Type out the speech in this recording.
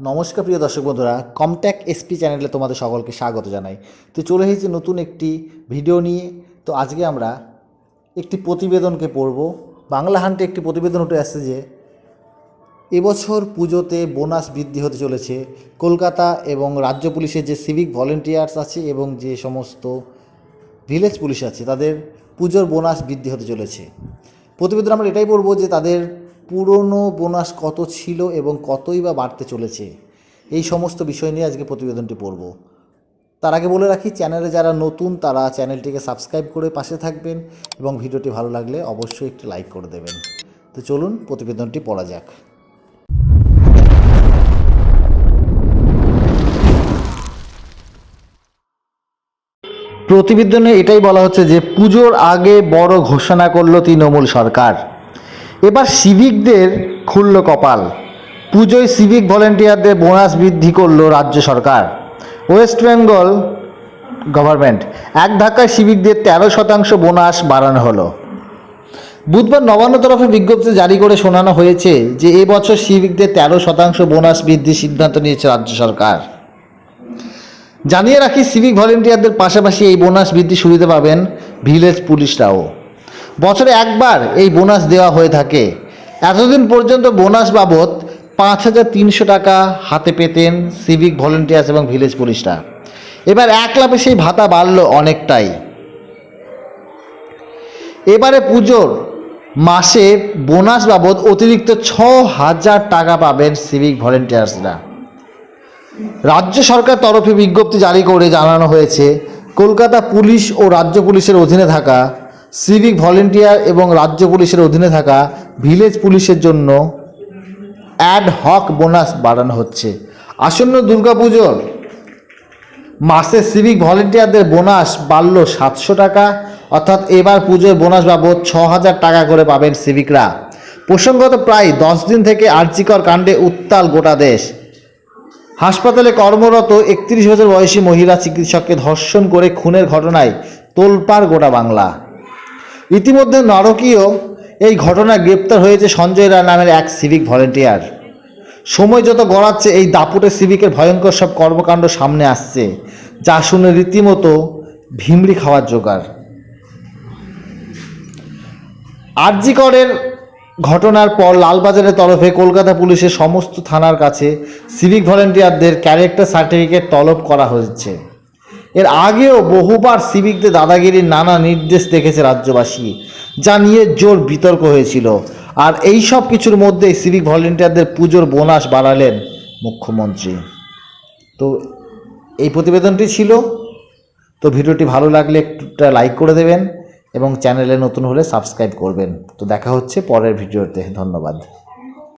নমস্কার প্রিয় দর্শক বন্ধুরা কমট্যাক এসপি চ্যানেলে তোমাদের সকলকে স্বাগত জানাই। তো চলে এসেছি নতুন একটি ভিডিও নিয়ে। তো আজকে আমরা একটি প্রতিবেদনকে পড়ব। বাংলা হান্টে একটি প্রতিবেদন উঠে আসছে যে, এবছর পুজোতে বোনাস বৃদ্ধি হতে চলেছে। কলকাতা এবং রাজ্য পুলিশের যে সিভিক ভলেন্টিয়ার্স আছে এবং যে সমস্ত ভিলেজ পুলিশ আছে, তাদের পুজোর বোনাস বৃদ্ধি হতে চলেছে। প্রতিবেদন আমরা এটাই বলব যে তাদের পুরনো বোনাস কত ছিল এবং কতই বা বাড়তে চলেছে? এই সমস্ত বিষয় নিয়ে আজকে প্রতিবেদনটি পড়ব। তার আগে বলে রাখি, চ্যানেলে যারা নতুন, তারা চ্যানেলটিকে সাবস্ক্রাইব করে পাশে থাকবেন এবং ভিডিওটি ভালো লাগলে অবশ্যই একটি লাইক করে দেবেন। তো চলুন, প্রতিবেদনটি পড়া যাক। প্রতিবেদনে এটাই বলা হচ্ছে যে, পুজোর আগে বড় ঘোষণা করল তৃণমূল সরকার। এবার সিভিকদের খুলল কপাল। পুজোয় সিভিক ভলেন্টিয়ারদের বোনাস বৃদ্ধি করল রাজ্য সরকার। ওয়েস্ট বেঙ্গল গভর্নমেন্ট, এক ধাক্কায় সিভিকদের তেরো শতাংশ বোনাস বাড়ানো হলো। বুধবার নবান্ন তরফে বিজ্ঞপ্তি জারি করে শোনানো হয়েছে যে এবছর সিভিকদের তেরো শতাংশ বোনাস বৃদ্ধির সিদ্ধান্ত নিয়েছে রাজ্য সরকার। জানিয়ে রাখি, সিভিক ভলেন্টিয়ারদের পাশাপাশি এই বোনাস বৃদ্ধি সুবিধা পাবেন ভিলেজ পুলিশরাও। বছরে একবার এই বোনাস দেওয়া হয়ে থাকে। এতদিন পর্যন্ত বোনাস বাবদ পাঁচ হাজার তিনশো টাকা হাতে পেতেন সিভিক ভলেন্টিয়ার্স এবং ভিলেজ পুলিশরা এবার এক লাফে সেই ভাতা বাড়ল অনেকটাই। এবারে পুজোর মাসে বোনাস বাবদ অতিরিক্ত ছ হাজার টাকা পাবেন সিভিক ভলেন্টিয়ার্সরা রাজ্য সরকার তরফে বিজ্ঞপ্তি জারি করে জানানো হয়েছে, কলকাতা পুলিশ ও রাজ্য পুলিশের অধীনে থাকা সিভিক ভলেন্টিয়ার এবং রাজ্য পুলিশের অধীনে থাকা ভিলেজ পুলিশের জন্য অ্যাড হক বোনাস বাড়ানো হচ্ছে। আসন্ন দুর্গাপুজোর মাসে সিভিক ভলেন্টিয়ারদের বোনাস বাড়ল সাতশো টাকা, অর্থাৎ এবার পুজোর বোনাস বাবদ ছ হাজার টাকা করে পাবেন সিভিকরা। প্রসঙ্গত প্রায় দশ দিন থেকে আর্যিকর কাণ্ডে উত্তাল গোটা দেশ। হাসপাতালে কর্মরত একত্রিশ বছর বয়সী মহিলা চিকিৎসককে ধর্ষণ করে খুনের ঘটনায় তোলপাড় গোটা বাংলা। ইতিমধ্যে নারকীয় এই ঘটনায় গ্রেপ্তার হয়েছে সঞ্জয় রায় নামের এক সিভিক ভলেন্টিয়ার। সময় যত গড়াচ্ছে, এই দাপুটে সিভিকের ভয়ঙ্কর সব কর্মকাণ্ড সামনে আসছে, যা শুনে রীতিমতো ভিমড়ি খাওয়ার জোগাড়। আরজিকরের ঘটনার পর লালবাজারের তরফে কলকাতা পুলিশের সমস্ত থানার কাছে সিভিক ভলেন্টিয়ারদের ক্যারেক্টার সার্টিফিকেট তলব করা হয়েছে। এর আগেও বহুবার সিভিকদের দাদাগিরির নানা নির্দেশ দেখেছে রাজ্যবাসী, যা নিয়ে জোর বিতর্ক হয়েছিল। আর এই সব কিছুর মধ্যেই সিভিক ভলেন্টিয়ারদের পুজোর বোনাস বাড়ালেন মুখ্যমন্ত্রী। তো এই প্রতিবেদনটি ছিল। তো ভিডিওটি ভালো লাগলে একটুটা লাইক করে দেবেন এবং চ্যানেলে নতুন হলে সাবস্ক্রাইব করবেন। তো দেখা হচ্ছে পরের ভিডিওতে। ধন্যবাদ।